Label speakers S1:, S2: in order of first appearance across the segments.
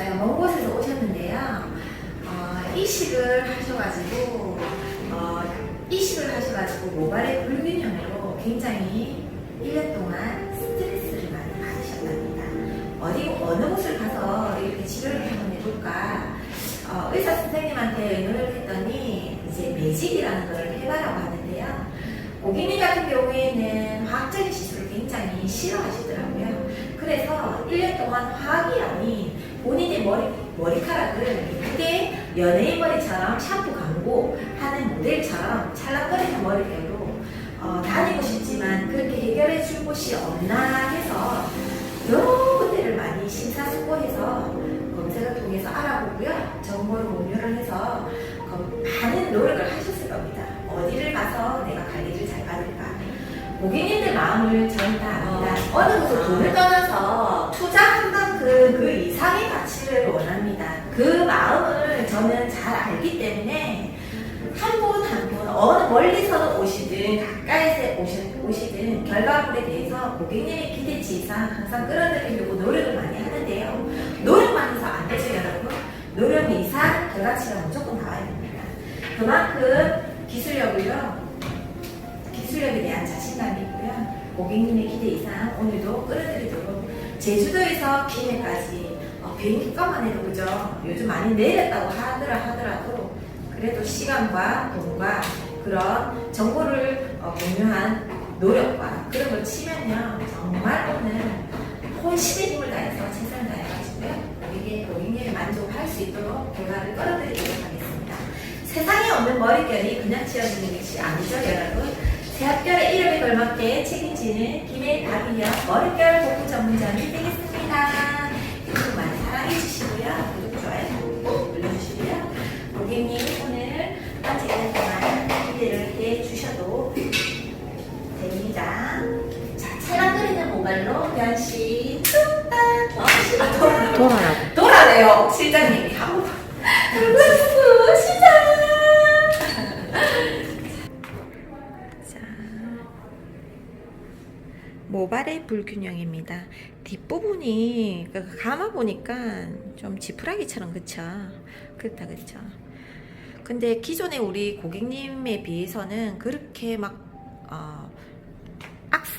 S1: 오셨어요. 먼 곳에서 오셨는데요. 어, 이식을 하셔가지고 어, 이식을 하셔가지고 모발의 불균형으로 굉장히 1년 동안 스트레스를 많이 받으셨답니다. 어디 어느 곳을 가서 이렇게 치료를 한번 해볼까? 어, 의사 선생님한테 의논을 했더니 이제 매직이라는 걸 해봐라고 하는데요. 고객님 같은 경우에는 화학적인 시술을 굉장히 싫어하시더라고요. 그래서 1년 동안 화학이 아닌 본인의 머리, 머리카락을 예쁘게 연예인 머리처럼 샴푸 광고 하는 모델처럼 찰랑거리는 머리결로 어, 다니고 싶지만 그렇게 해결해 줄 곳이 없나 해서 여러 군데를 많이 심사숙고해서 검색을 통해서 알아보고요. 정보를 공유를 해서 그 많은 노력을 하셨을 겁니다. 어디를 가서 내가 관리를 잘 받을까. 고객님들 마음을 저는 다 압니다. 어느 곳을 돈을 떠나서 투자한 만큼 그 이상의 가치를 원합니다. 그 마음을 저는 잘 알기 때문에 한 분 한 분 어느 멀리서는 오시든 가까이서 오시, 오시든 결과물에 대해서 고객님의 기대치 이상 항상 끌어들이려고 노력을 많이 하는데요. 노력만 해서 안 되죠 여러분. 노력 이상 결과치가 무조건 나와야 됩니다. 그만큼 기술력을요. 기술력에 대한 자신감이 있고요. 고객님의 기대 이상 오늘도 끌어들이도록 제주도에서 김해까지 어, 비행기 값만 해도 그죠? 요즘 많이 내렸다고 하더라 하더라도 그래도 시간과 돈과 그런 정보를 어, 공유한 노력과 그런 걸 치면요 정말 오늘 혼신의 힘을 다해서 최선을 다해가지고요 우리에게 고객님이 만족할 수 있도록 결과를 끌어들이도록 하겠습니다. 세상에 없는 머릿결이 그냥 지어지는 것이 아니죠 여러분 대학결의 이름에 걸맞게 책임지는 김해 다비형 머릿결 복구 전문점이 되겠습니다. 많이 사랑해주시고요. 구독, 좋아요 꼭 눌러주시고요. 고객님 모발로 변신 뚝딱
S2: 돌아라.
S1: 돌아래요 실장님이. 한번 돌고 시작 자. 모발의 불균형입니다. 뒷부분이 그 감아 보니까 좀 지푸라기처럼 그쵸? 그렇다 그쵸? 근데 기존에 우리 고객님에 비해서는 그렇게 막 어,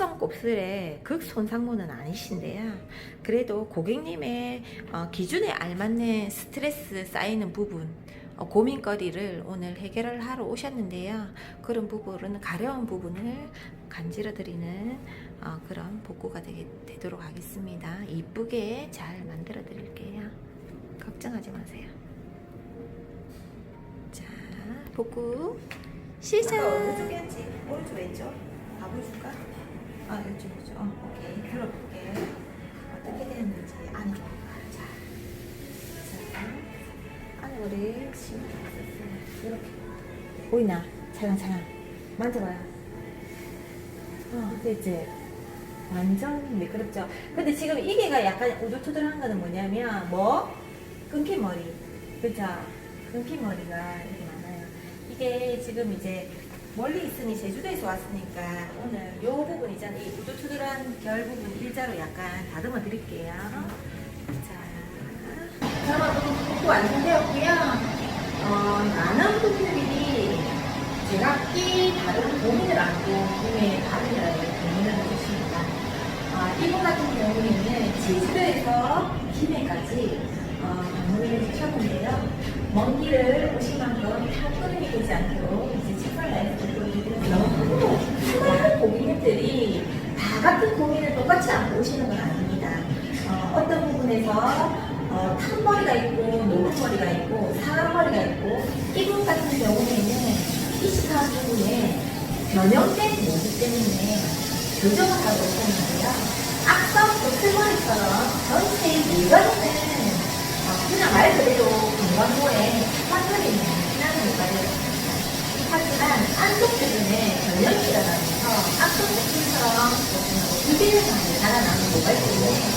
S1: 악성 곱슬의 극 손상모는 아니신데요. 그래도 고객님의 어, 기준에 알맞는 스트레스 쌓이는 부분, 어, 고민거리를 오늘 해결을 하러 오셨는데요. 그런 부분은 가려운 부분을 간지러 드리는 어, 그런 복구가 되게, 되도록 하겠습니다. 이쁘게 잘 만들어 드릴게요. 걱정하지 마세요. 자, 복구 시작. 오른쪽 왼쪽? 가보여줄까? 아, 이쪽, 이쪽. 어, 오케이. 들어볼게. 어떻게 됐는지 안에 좀 봐. 자. 자. 안에 우리 있었어요. 이렇게. 보이나? 찰랑찰랑. 만져봐요. 어, 됐지? 완전 미끄럽죠? 근데 지금 이게가 약간 우두투들한 거는 뭐냐면, 뭐? 끊긴 머리. 그죠? 끊긴 머리가 이렇게 많아요. 이게 지금 이제 멀리 있으니 제주도에서 왔으니까 오늘 요 부분 있잖아요. 이 우두투들한 결 부분 일자로 약간 다듬어 드릴게요. 자. 저는 복구 완성되었고요. 어, 많은 분들이 제가 끼 다른 고민을 안고 구매 받으려고 고민을 해주십니다. 아, 이분 같은 경우에는 제주도에서 김해까지 어, 방문을 해주셨는데요. 먼 길을 오신 만큼 타구름이 되지 않도록 이제 다해서 보여드리면서 너무 수많은 고객님들이 다 같은 고민을 똑같이 안고 오시는 건 아닙니다. 어, 떤 부분에서 어, 탄 머리가 있고 노른 머리가 있고 상한 머리가 있고 이분 같은 경우에는 이식한 부분에 변형된 모습 때문에 교정을 하고 있었는데요. 악성 고슬머리처럼 전체의 물건은 어, 그냥 말 그대로 건강보에 빠뜨리는 피나는 모발이었습니다. 하지만 안쪽 부분에 전염이 일어나면서 악성 고슬처럼 두개를 많이 자라나는 모발 때문에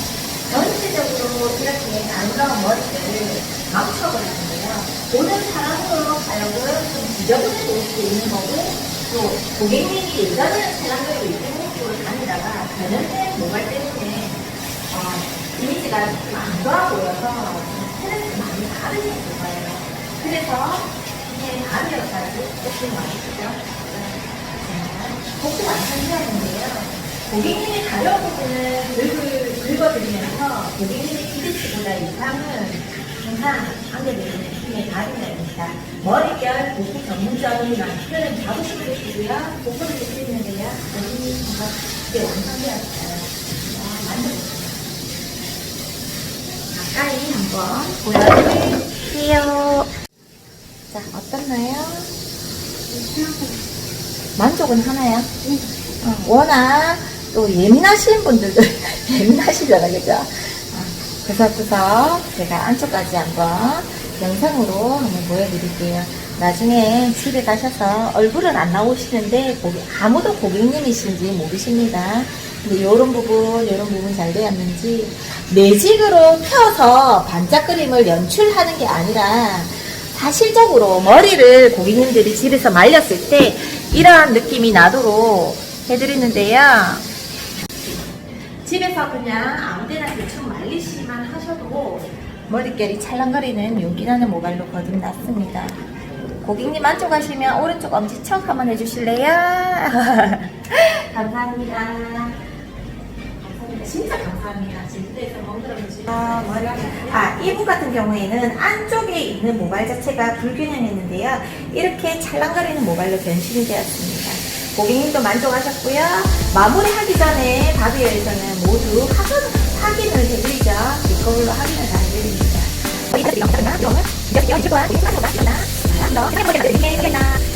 S1: 전체적으로 이렇게 아름다운 머리를 망쳐버리는데요. 보는 사람으로 하여금 좀 지저분해 보일 수 있는 거고, 또 고객님이 예전에는 찰랑거리고 이쪽으로 다니다가 변형된 모발 때문에 어, 이미지가 좀 안 좋아 보여서 그래서 이게 가벼워가지고 조금 많이 크죠. 복부 완성되었는데요. 고객님의 가벼운 부분은 긁을, 긁어드리면서 고객님의 기대치보다 이상은 항상 안겨드리는 힘의 가빈입니다. 머릿결 복부 전문적인 표현 잡으시면 되시고요. 복부를 드리는데요. 고객님 정말 이게 완성되었어요. 아. 가까이 한번 보여드릴게요. 자, 어떻나요? 만족은 하나요? 어, 워낙 또 예민하신 분들도 예민하시잖아요, 그죠? 어, 그래서 제가 안쪽까지 한번 영상으로 한번 보여드릴게요. 나중에 집에 가셔서 얼굴은 안 나오시는데 고객- 아무도 고객님이신지 모르십니다. 근데 이런 부분, 이런 부분 잘 되었는지 매직으로 펴서 반짝그림을 연출하는 게 아니라 사실적으로 머리를 고객님들이 집에서 말렸을 때 이러한 느낌이 나도록 해드리는데요. 집에서 그냥 아무데나 대충 말리시기만 하셔도 머릿결이 찰랑거리는 윤기나는 모발로 거듭났습니다. 고객님 만족하시면 오른쪽 엄지척 한번 해주실래요? 감사합니다. 감사합니다. 진짜 아. 아, 이부 같은 경우에는 안쪽에 있는 모발 자체가 불균형했는데요. 이렇게 찰랑거리는 모발로 변신이 되었습니다. 고객님도 만족하셨고요. 마무리하기 전에 바비에서는 모두 확인, 확인을 해드리죠. 이걸로 확인을 다 해드립니다. 이거 이거 이거 이거 이거 이거 이거 이거 이거 이거 이거 이거 이거 이거 이거 이거